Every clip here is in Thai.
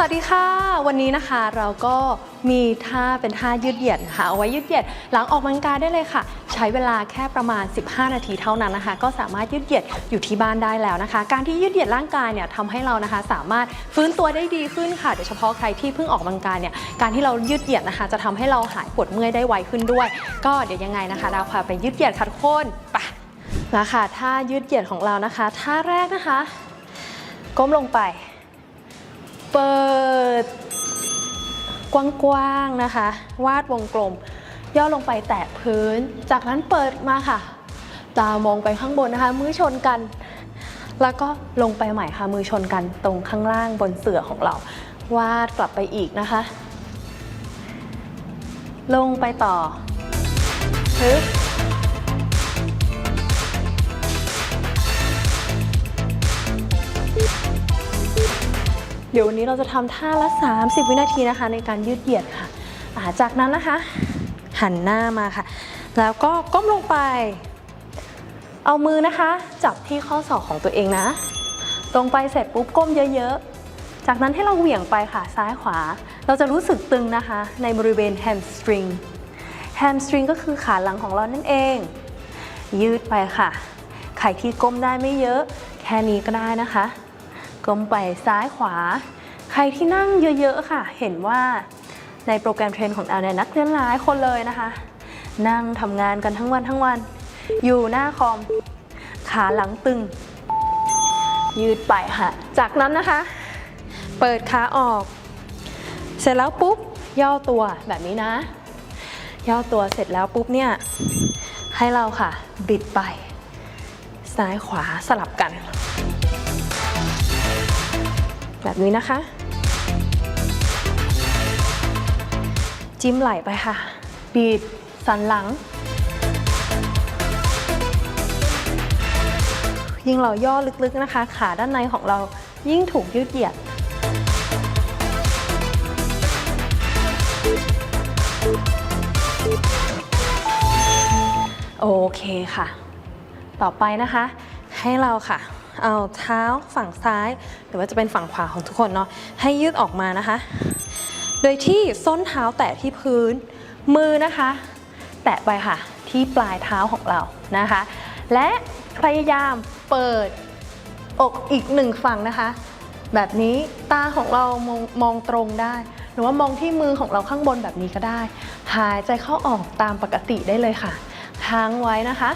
วัสดีค่ะ วันนี้นะคะเราก็มีท่าเป็นท่ายืดเหยียดนะคะเอาไว้ยืดเหยียดหลังออกกำลังกายได้เลยค่ะ ใช้เวลาแค่ประมาณ 15 นาทีเท่านั้นนะคะ ก็สามารถยืดเหยียดอยู่ที่บ้านได้แล้วนะคะ การที่ยืดเหยียดร่างกายเนี่ยทำให้เรานะคะ สามารถฟื้นตัวได้ดีขึ้นค่ะโดยเฉพาะใครที่เพิ่งออกกำลังกายเนี่ยการที่เรายืดเหยียดนะคะ จะทำให้เราหายปวดเมื่อยได้ไวขึ้นด้วย ก็เดี๋ยวยังไงนะคะเราพาไปยืดเหยียดค่ะทุกคนไปนะคะท่ายืดเหยียดของเรานะคะท่าแรกนะคะ ก้มลงไป เปิด กว้างๆนะคะ วาดวงกลม ย่อลงไปแตะพื้น จากนั้นเปิดมาค่ะ ตามองไปข้างบนนะคะ มือชนกัน แล้วก็ลงไปใหม่ค่ะ มือชนกันตรงข้างล่างบนเสื่อของเรา วาดกลับไปอีกนะคะ ลงไปต่อฮึบ เดี๋ยววันนี้เราจะทำท่าละ 30 วินาทีนะคะ ในการยืดเหยียดค่ะจากนั้นนะคะ หันหน้ามาค่ะ แล้วก็ก้มลงไป เอามือนะคะ จับที่ข้อศอกของตัวเองนะ ตรงไปเสร็จปุ๊บก้มเยอะๆ จากนั้นให้เราเหวี่ยงไปค่ะซ้ายขวา เราจะรู้สึกตึงนะคะ ในบริเวณแฮมสตริงแฮมสตริงก็คือขาหลังของเรานั่นเอง ยืดไปค่ะใครที่ก้มได้ไม่เยอะ แค่นี้ก็ได้นะคะ ก้มไปซ้ายขวา ใครที่นั่งเยอะๆค่ะ เห็นว่าในโปรแกรมเทรนของแอลเนี่ยนักเรียนหลายคนเลยนะคะ นั่งทำงานกันทั้งวันทั้งวัน อยู่หน้าคอม ขาหลังตึง ยืดไปค่ะ จากนั้นนะคะ เปิดขาออก เสร็จแล้วปุ๊บย่อตัวแบบนี้นะ ย่อตัวเสร็จแล้วปุ๊บเนี่ยให้เราค่ะ บิดไป ซ้ายขวาสลับกัน แบบนี้นะคะ จิ้มไหล่ไปค่ะ บีดสันหลัง ยิ่งเราย่อลึกๆนะคะ ขาด้านในของเรายิ่งถูกยืดเหยียดโอเคค่ะ ต่อไปนะคะ ให้เราค่ะ เอาเท้าฝั่งซ้าย หรือว่าจะเป็นฝั่งขวาของทุกคนเนาะให้ยืดออกมานะคะ โดยที่ส้นเท้าแตะที่พื้นมือนะคะ แตะไปค่ะที่ปลายเท้าของเรานะคะ และพยายามเปิดอกอีกหนึ่งฝั่งนะคะ แบบนี้ตาของเรามองมองตรงได้ หรือว่ามองที่มือของเราข้างบนแบบนี้ก็ได้ หายใจเข้าออกตามปกติได้เลยค่ะค้างไว้นะคะ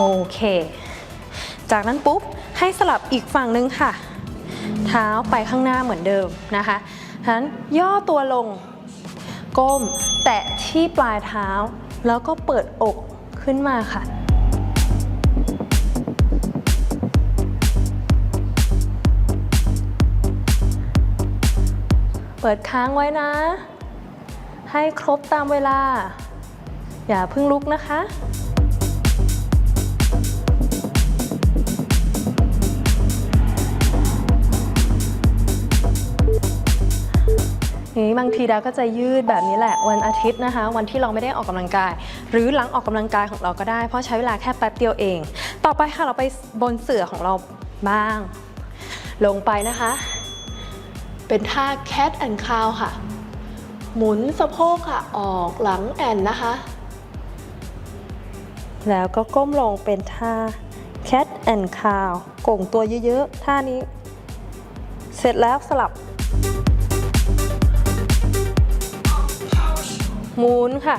โอเค จากนั้นปุ๊บให้สลับอีกฝั่งนึงค่ะ เท้าไปข้างหน้าเหมือนเดิมนะคะฉะนั้นย่อตัวลง ก้มแตะที่ปลายเท้า แล้วก็เปิดอกขึ้นมาค่ะเปิดค้างไว้นะ ให้ครบตามเวลา อย่าเพิ่งลุกนะคะ นี้บางทีดาวก็จะยืดแบบนี้แหละวันอาทิตย์นะคะ วันที่เราไม่ได้ออกกำลังกาย หรือหลังออกกำลังกายของเราก็ได้ เพราะใช้เวลาแค่แป๊บเดียวเอง ต่อไปค่ะเราไปบนเสื่อของเราบ้าง ลงไปนะคะ เป็นท่า cat and cow ค่ะ หมุนสะโพกค่ะออกหลังแอนนะคะ แล้วก็ก้มลงเป็นท่า cat and cow ก่งตัวเยอะๆ ท่านี้ เสร็จแล้วสลับ หมุนค่ะ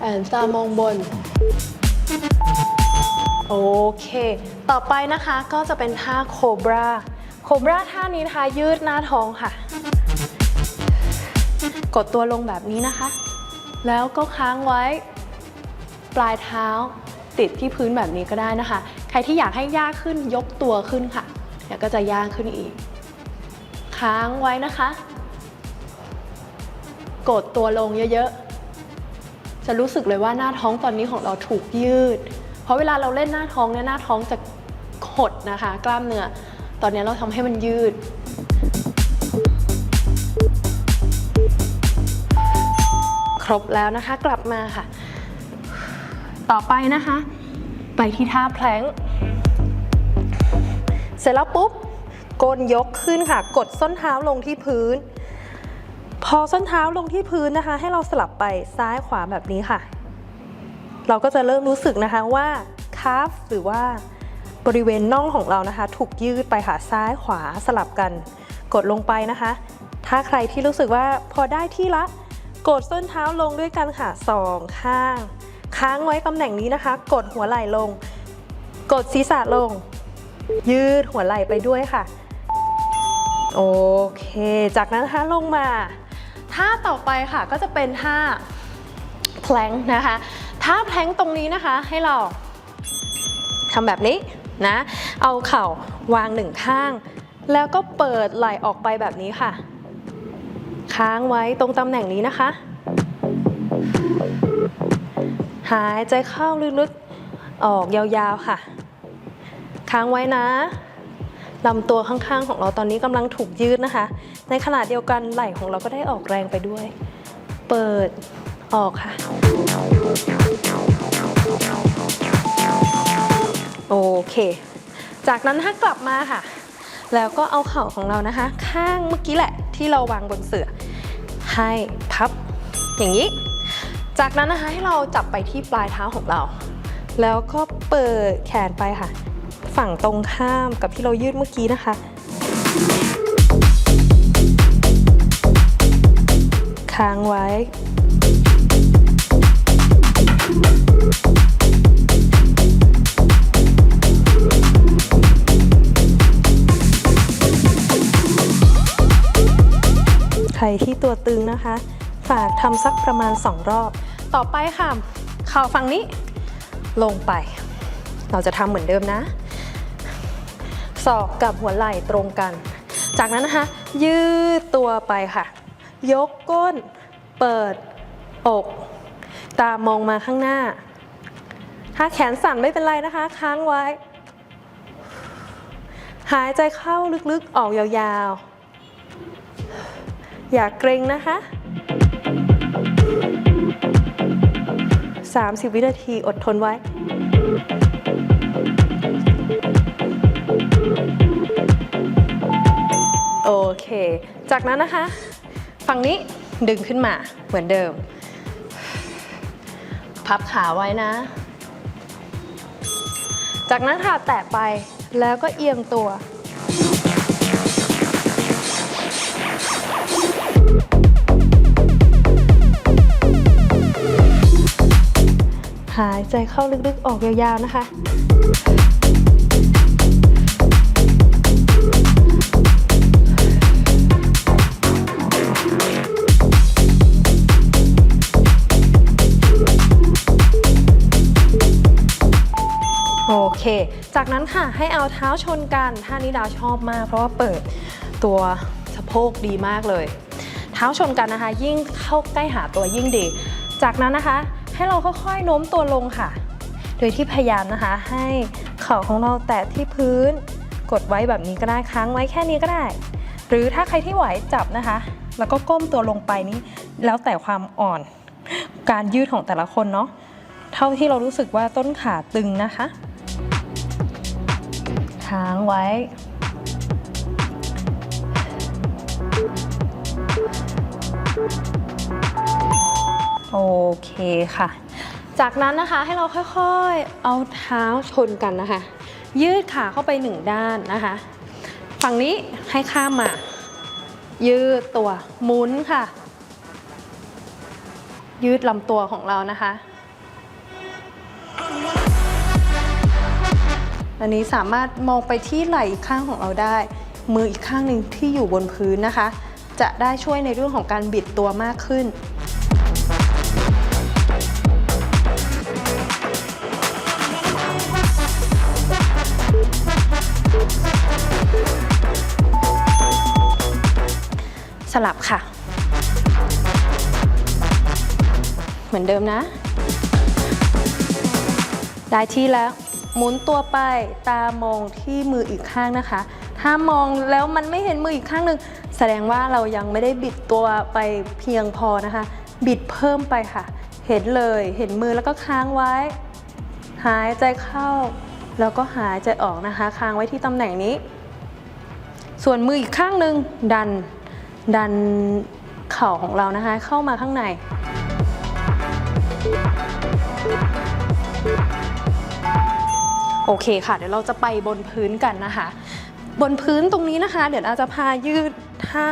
แอนตามองบน โอเค ต่อไปนะคะก็จะเป็นท่าโคบราโคบราท่านี้นะคะ ยืดหน้าท้องค่ะ กดตัวลงแบบนี้นะคะ แล้วก็ค้างไว้ปลายเท้าติดที่พื้นแบบนี้ก็ได้นะคะ ใครที่อยากให้ยากขึ้นยกตัวขึ้นค่ะ เดี๋ยวก็จะยากขึ้นอีก ค้างไว้นะคะ กดตัวลงเยอะๆ จะรู้สึกเลยว่าหน้าท้องตอนนี้ของเราถูกยืด เพราะเวลาเราเล่นหน้าท้องเนี่ยหน้าท้องจะหดนะคะ กล้ามเนื้อตอนนี้เราทำให้มันยืดครบแล้วนะคะกลับมาค่ะ ต่อไปนะคะ ไปที่ท่าแพลงเสร็จแล้วปุ๊บ ก้นยกขึ้นค่ะ กดส้นเท้าลงที่พื้น พอส้นเท้าลงที่พื้นนะคะ ให้เราสลับไปซ้ายขวาแบบนี้ค่ะ เราก็จะเริ่มรู้สึกนะคะว่าคาฟหรือว่าบริเวณน่องของเรานะคะ ถูกยืดไปค่ะซ้ายขวาสลับกัน กดลงไปนะคะ ถ้าใครที่รู้สึกว่าพอได้ที่ละ กดส้นเท้าลงด้วยกันค่ะสองข้าง ค้างไว้ตำแหน่งนี้นะคะ กดหัวไหล่ลง กดศีรษะลง ยืดหัวไหล่ไปด้วยค่ะ โอเค จากนั้นนะคะลงมาท่าต่อไปค่ะก็จะเป็นท่าแพลงนะคะท่าแพลงตรงนี้นะคะให้เราทำแบบนี้นะเอาเข่าวางหนึ่งข้าง แล้วก็เปิดไหล่ออกไปแบบนี้ค่ะ ค้างไว้ตรงตำแหน่งนี้นะคะ หายใจเข้าลึกๆออกยาวๆค่ะ ค้างไว้นะ ลำตัวข้างๆ ของเราตอนนี้กำลังถูกยืดนะคะ ในขณะเดียวกันไหล่ของเราก็ได้ออกแรงไปด้วย เปิดออกค่ะ โอเค จากนั้นถ้ากลับมาค่ะ แล้วก็เอาเข่าของเรานะคะ ข้างเมื่อกี้แหละที่เราวางบนเสื่อ ให้พับอย่างนี้ จากนั้นนะคะให้เราจับไปที่ปลายเท้าของเรา แล้วก็เปิดแขนไปค่ะ ฝั่งตรงข้ามกับที่เรายืดเมื่อกี้นะคะ ค้างไว้ ใครที่ตัวตึงนะคะ ฝากทำสักประมาณ 2 รอบ ต่อไปค่ะ เข่าฝั่งนี้ลงไป เราจะทำเหมือนเดิมนะ ศอกกับหัวไหล่ตรงกัน จากนั้นนะคะ ยืดตัวไปค่ะ ยกก้น เปิด อก ตามองมาข้างหน้า ถ้าแขนสั่นไม่เป็นไรนะคะ ค้างไว้ หายใจเข้าลึกๆ ออกยาวๆ อย่าเกรงนะคะ 30 วินาทีอดทนไว้ จากนั้นนะคะ ฝั่งนี้ดึงขึ้นมาเหมือนเดิม พับขาไว้นะ จากนั้นค่ะแตะไปแล้วก็เอียงตัวหายใจเข้าลึกๆ ออกยาวๆ นะคะ เค จากนั้นค่ะให้เอาเท้าชนกันท่านี้ดาวชอบมาก เพราะว่าเปิดตัวสะโพกดีมากเลย เท้าชนกันนะคะ ยิ่งเข้าใกล้หาตัวยิ่งดี จากนั้นนะคะ ให้เราค่อยๆโน้มตัวลงค่ะ โดยที่พยายามนะคะ ให้เข่าของเราแตะที่พื้น กดไว้แบบนี้ก็ได้ค้างไว้แค่นี้ก็ได้ หรือถ้าใครที่ไหวจับนะคะ แล้วก็ก้มตัวลงไปนี้ แล้วแต่ความอ่อน การยืดของแต่ละคนเนาะเท่าที่เรารู้สึกว่าต้นขาตึงนะคะ ค้างไว้ โอเคค่ะ จากนั้นนะคะให้เราค่อยๆ เอาเท้าชนกันนะคะ ยืดขาเข้าไปหนึ่งด้านนะคะ ฝั่งนี้ให้ข้ามมา ยืดตัวหมุนค่ะ ยืดลำตัวของเรานะคะ อันนี้สามารถมองไปที่ไหล่อีกข้างของเราได้ มืออีกข้างหนึ่งที่อยู่บนพื้นนะคะ จะได้ช่วยในเรื่องของการบิดตัวมากขึ้นสลับค่ะ เหมือนเดิมนะ ได้ที่แล้ว หมุนตัวไปตามองที่มืออีกข้างนะคะ ถ้ามองแล้วมันไม่เห็นมืออีกข้างหนึ่งแสดงว่าเรายังไม่ได้บิดตัวไปเพียงพอนะคะ บิดเพิ่มไปค่ะ เห็นเลยเห็นมือแล้วก็ค้างไว้ หายใจเข้า แล้วก็หายใจออกนะคะ ค้างไว้ที่ตำแหน่งนี้ ส่วนมืออีกข้างหนึ่งดันดันเข่าของเรานะคะ เข้ามาข้างใน โอเคค่ะ เดี๋ยวเราจะไปบนพื้นกันนะคะ บนพื้นตรงนี้นะคะ เดี๋ยวเราจะพายืดท่า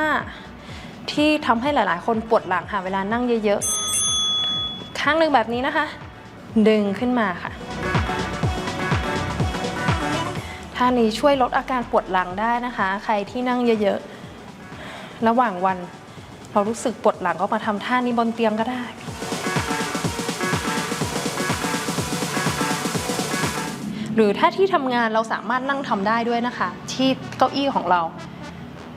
ที่ทำให้หลาย ๆ คนปวดหลังค่ะ เวลานั่งเยอะ ๆ ข้างหนึ่งแบบนี้นะคะ ดึงขึ้นมาค่ะท่านี้ช่วยลดอาการปวดหลังได้นะคะ ใครที่นั่งเยอะ ๆ ระหว่างวัน เรารู้สึกปวดหลังก็มาทำท่านี้บนเตียงก็ได้ หรือถ้าที่ทำงานเราสามารถนั่งทำได้ด้วยนะคะ ที่เก้าอี้ของเรา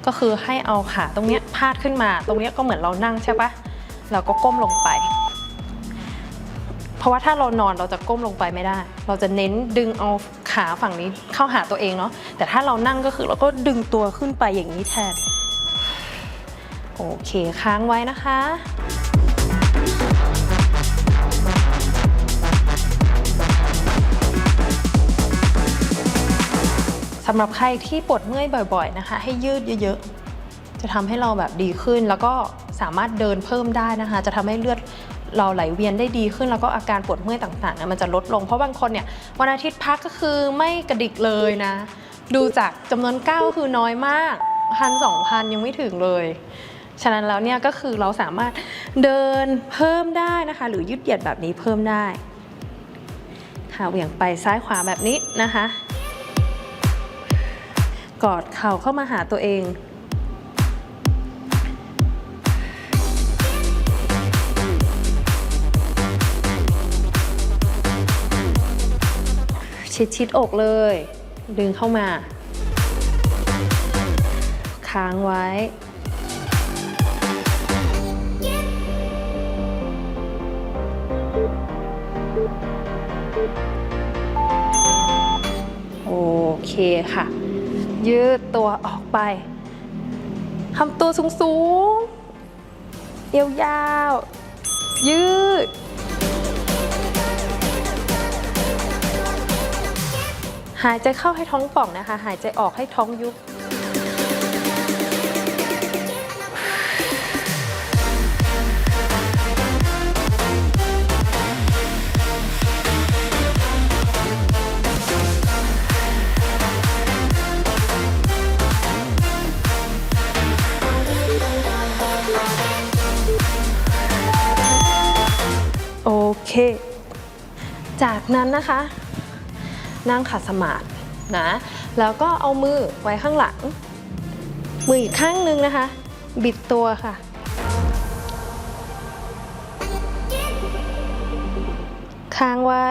ก็คือให้เอาขาตรงนี้พาดขึ้นมา ตรงนี้ก็เหมือนเรานั่งใช่ปะเราก็ก้มลงไป เพราะว่าถ้าเรานอนเราจะก้มลงไปไม่ได้ เราจะเน้นดึงเอาขาฝั่งนี้เข้าหาตัวเองเนาะแต่ถ้าเรานั่งก็คือเราก็ดึงตัวขึ้นไปอย่างนี้แทนโอเคค้างไว้นะคะ สำหรับใครที่ปวดเมื่อยบ่อย ๆนะคะ ให้ยืดเยอะๆ จะทำให้เราแบบดีขึ้น แล้วก็สามารถเดินเพิ่มได้นะคะ จะทำให้เลือดเราไหลเวียนได้ดีขึ้นแล้วก็อาการปวดเมื่อยต่างๆมันจะลดลง เพราะบางคนเนี่ยวันอาทิตย์พักก็คือไม่กระดิกเลยนะ ดูจากจำนวนก้าวคือน้อยมากพันสองพันยังไม่ถึงเลย ฉะนั้นแล้วเนี่ยก็คือเราสามารถเดินเพิ่มได้นะคะ หรือยืดเหยียดแบบนี้เพิ่มได้ค่ะเหวี่ยงไปซ้ายขวาแบบนี้นะคะ กอดเข่าเข้ามาหาตัวเอง ชิดชิดอกเลย ดึงเข้ามา ค้างไว้โอเคค่ะ ยืดตัวออกไปทำตัวสูงสูงๆ เอวยาว ยืด หายใจเข้าให้ท้องป่องนะคะ หายใจออกให้ท้องยุบ จากนั้นนะคะ นั่งขัดสมาธินะ แล้วก็เอามือไว้ข้างหลัง มืออีกข้างหนึงนะคะ บิดตัวค่ะ ค้างไว้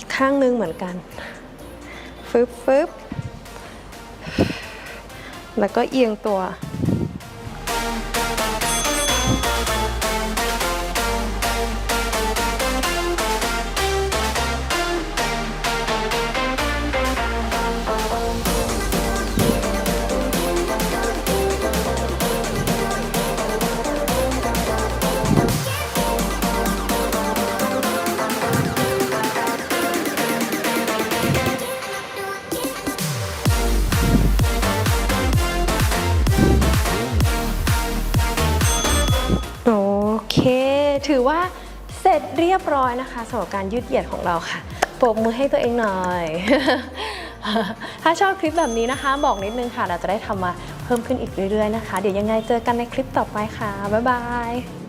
อีกข้างนึงเหมือนกัน ฟึบฟึบแล้วก็เอียงตัว ถือว่าเสร็จเรียบร้อยนะคะสำหรับการยืดเหยียดของเราค่ะปรบมือให้ตัวเองหน่อย ถ้าชอบคลิปแบบนี้นะคะ บอกนิดนึงค่ะ เราจะได้ทำมาเพิ่มขึ้นอีกเรื่อยๆนะคะ เดี๋ยวยังไงเจอกันในคลิปต่อไปค่ะ บ๊ายบาย